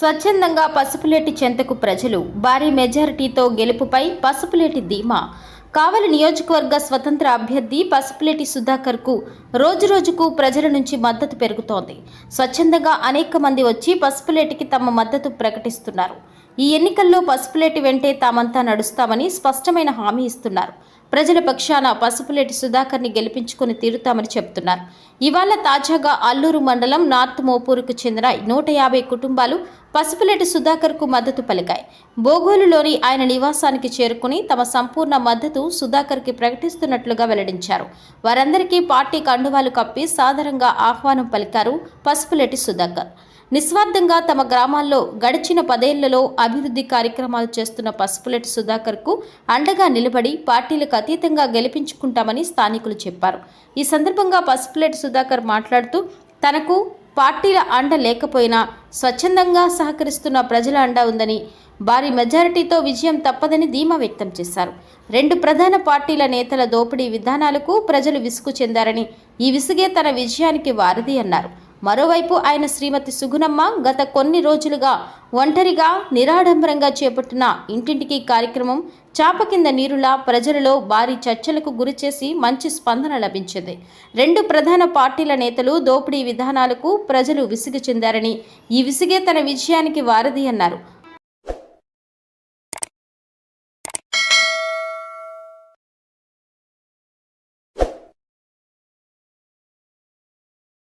స్వచ్ఛందంగా పసుపులేటి చెంతకు ప్రజలు భారీ మెజారిటీతో గెలుపుపై పసుపులేటి ధీమా. కావలి నియోజకవర్గ స్వతంత్ర అభ్యర్థి పసుపులేటి సుధాకర్కు రోజురోజుకు ప్రజల నుంచి మద్దతు పెరుగుతోంది. స్వచ్ఛందంగా అనేక మంది వచ్చి పసుపులేటికి తమ మద్దతు ప్రకటిస్తున్నారు. ఈ ఎన్నికల్లో పసుపులేటి వెంటే తామంతా నడుస్తామని స్పష్టమైన హామీ ఇస్తున్నారు. ప్రజల పక్షాన పసుపులేటి సుధాకర్ని గెలిపించుకుని తీరుతామని చెబుతున్నారు. ఇవాళ తాజాగా అల్లూరు మండలం నార్త్ మోపూరుకు చెందిన నూట యాభై కుటుంబాలు పసుపులేటి సుధాకర్కు మద్దతు పలికాయి. బోగోలులోని ఆయన నివాసానికి చేరుకుని తమ సంపూర్ణ మద్దతు సుధాకర్కి ప్రకటిస్తున్నట్లుగా వెల్లడించారు. వారందరికీ పార్టీ కండువాలు కప్పి సాదరంగా ఆహ్వానం పలికారు పసుపులేటి సుధాకర్. నిస్వార్థంగా తమ గ్రామాల్లో గడిచిన పదేళ్ళలో అభివృద్ధి కార్యక్రమాలు చేస్తున్న పసుపులెట్టి సుధాకర్కు అండగా నిలబడి పార్టీలకు అతీతంగా గెలిపించుకుంటామని స్థానికులు చెప్పారు. ఈ సందర్భంగా పసుపులెట్టి సుధాకర్ మాట్లాడుతూ తనకు పార్టీల అండ లేకపోయినా స్వచ్ఛందంగా సహకరిస్తున్న ప్రజల అండ ఉందని భారీ మెజారిటీతో విజయం తప్పదని ధీమా వ్యక్తం చేశారు. రెండు ప్రధాన పార్టీల నేతల దోపిడీ విధానాలకు ప్రజలు విసుగు చెందారని ఈ విసుగే తన విజయానికి వారధి అన్నారు. మరోవైపు ఆయన శ్రీమతి సుగుణమ్మ గత కొన్ని రోజులుగా ఒంటరిగా నిరాడంబరంగా చేపట్టిన ఇంటింటికి కార్యక్రమం చాప కింద నీరులా ప్రజలలో భారీ చర్చలకు గురిచేసి మంచి స్పందన లభించింది. రెండు ప్రధాన పార్టీల నేతలు దోపిడీ విధానాలకు ప్రజలు విసుగు చెందారని ఈ విసుగే తన విజయానికి వారధి అన్నారు.